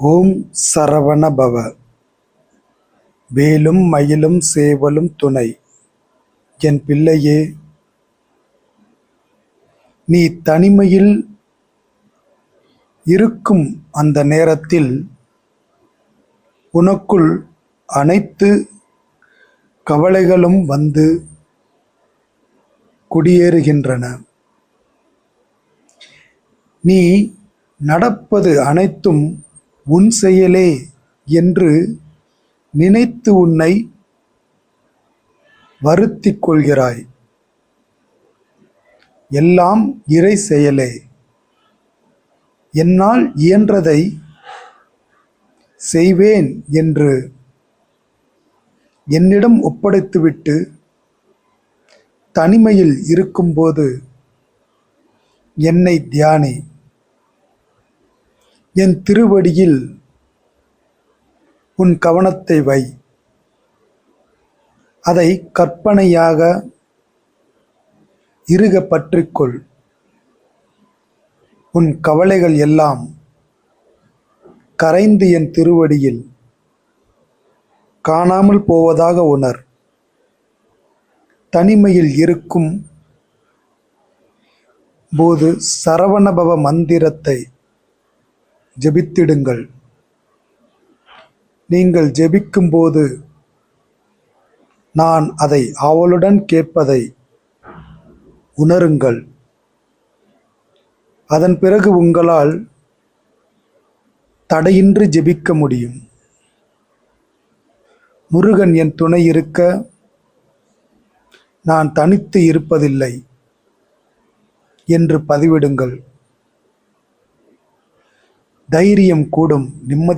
ஓம் சரவண பவ வேலும் மயிலும் சேவலும் துணை. என் பிள்ளையே நீ தனிமையில் இருக்கும் அந்த நேரத்தில் உனக்குள் அனைத்து கவலைகளும் வந்து குடியேறுகின்றன. நீ நடப்பது அனைத்தும் உன் செயலே என்று நினைத்து உன்னை வருத்தி கொள்கிறாய். எல்லாம் இறை செயலே. என்னால் இயன்றதை செய்வேன் என்று என்னிடம் ஒப்படைத்துவிட்டு தனிமையில் இருக்கும்போது என்னை தியானி. என் திருவடியில் உன் கவனத்தை வை. அதை கற்பனையாக இருக பற்றிக்கொள் உன் கவலைகள் எல்லாம் கரைந்து என் திருவடியில். காணாமல் போவதாக உணர். தனிமையில் இருக்கும் போது சரவணபவ மந்திரத்தை ஜெபித்திடுங்கள். நீங்கள் ஜெபிக்கும்போது நான் அதை ஆவலுடன் கேட்பதை உணருங்கள். அதன் பிறகு உங்களால் தடையின்றி ஜெபிக்க முடியும். முருகன் என் துணை இருக்க நான் தனித்து இருப்பதில்லை என்று பதிவிடுங்கள். தைரியம் கூடும் நிம்மதியாக